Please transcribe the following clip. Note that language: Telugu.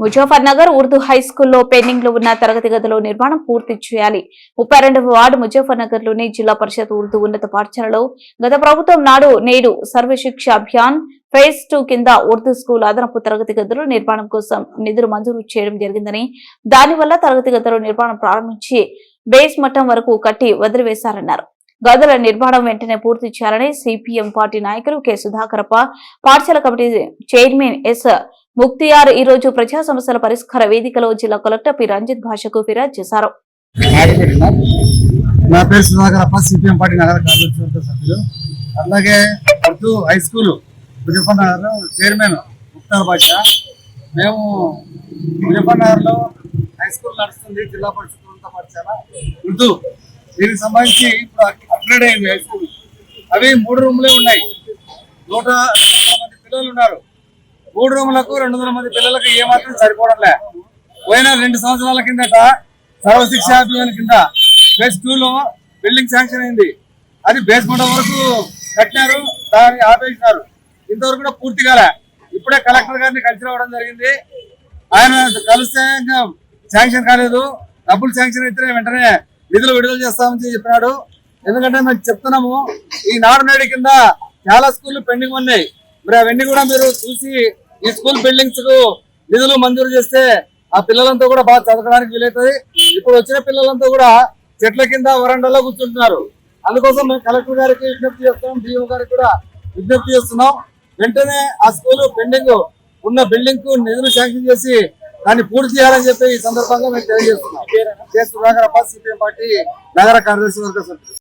ముజఫర్ నగర్ ఉర్దూ హై స్కూల్లో పెండింగ్లో ఉన్న తరగతి గదుల నిర్మాణం పూర్తి చేయాలి. ముప్పై రెండవ వార్డు ముజఫర్ నగర్లోని జిల్లా పరిషత్ ఉర్దూ ఉన్నత పాఠశాలలో గత ప్రభుత్వం నాడు నేడు సర్వశిక్ష అభియాన్ ఫేజ్ టూ కింద ఉర్దూ స్కూల్ అదనపు తరగతి గదుల నిర్మాణం కోసం నిధులు మంజూరు చేయడం జరిగిందని దానివల్ల తరగతి గదుల నిర్మాణం ప్రారంభించి బేస్ మట్టం వరకు కట్టి వదిలివేశారన్నారు. గదుల నిర్మాణం వెంటనే పూర్తి చేయాలని సిపిఎం పార్టీ నాయకులు కె సుధాకరప్ప పాఠశాల కమిటీ చైర్మన్ ఎస్ ముక్తియార్ ఈ రోజు ప్రజా సమస్యల పరిష్కార వేదికలో జిల్లా కలెక్టర్ పి. రంజిత్ భాషకు ఫిర్యాదు చేశారు. నా పేరు సుధాకర్ అప్ప సిపిఎం పార్టీ నగర కార్యవర్గ సభ్యులు. అలాగే Urdu high school Muzaffar Nagar chairman Mukhtar Basha మేము ముజఫర్ నగర్లో హై స్కూల్ నడుస్తుంది జిల్లా పరిషత్ ఉన్నత ఉర్దూ దీనికి సంబంధించి ఇప్పుడు అప్గ్రేడ్ అయింది హై స్కూల్. అవి మూడు రూములే ఉన్నాయి. నూట మంది పిల్లలు ఉన్నారు. మూడు రూములకు రెండు వందల మంది పిల్లలకు ఏమాత్రం సరిపోవడం లే. పోయిన రెండు సంవత్సరాల కిందట సర్వశిక్ష అభియాన్ కింద బేస్ టూ లో బిల్డింగ్ శాంక్షన్ అయింది. అది బేస్మెంట్ వరకు కట్టినారు దాన్ని ఆపేసినారు. ఇంతవరకు కూడా పూర్తి కాలే. ఇప్పుడే కలెక్టర్ గారిని కలిసి రావడం జరిగింది. ఆయన కలిస్తే ఇంకా శాంక్షన్ కాలేదు. డబ్బులు శాంక్షన్ అయితే వెంటనే నిధులు విడుదల చేస్తామని చెప్పినాడు. ఎందుకంటే మేము చెప్తున్నాము ఈ నాడు నేడు కింద చాలా స్కూళ్ళు పెండింగ్ ఉన్నాయి. మరి అవన్నీ కూడా మీరు చూసి ఈ స్కూల్ బిల్డింగ్స్కు నిధులు మంజూరు చేస్తే ఆ పిల్లలంతా కూడా బాగా చదవడానికి వీలవుతుంది ఇప్పుడు వచ్చిన పిల్లలంతా కూడా చెట్ల కింద వరండాలో కూర్చుంటున్నారు. అందుకోసం మేము కలెక్టర్ గారికి విజ్ఞప్తి చేస్తున్నాం డిఓ గారికి కూడా విజ్ఞప్తి చేస్తున్నాం. వెంటనే ఆ స్కూల్ పెండింగ్ ఉన్న బిల్డింగ్కు నిధులు శాంక్షన్ చేసి దాన్ని పూర్తి చేయాలని చెప్పి ఈ సందర్భంగా మేము తెలియజేస్తున్నాం. సిపిఎం పార్టీ నగర కార్యదర్శి వర్గ సభ్యులు.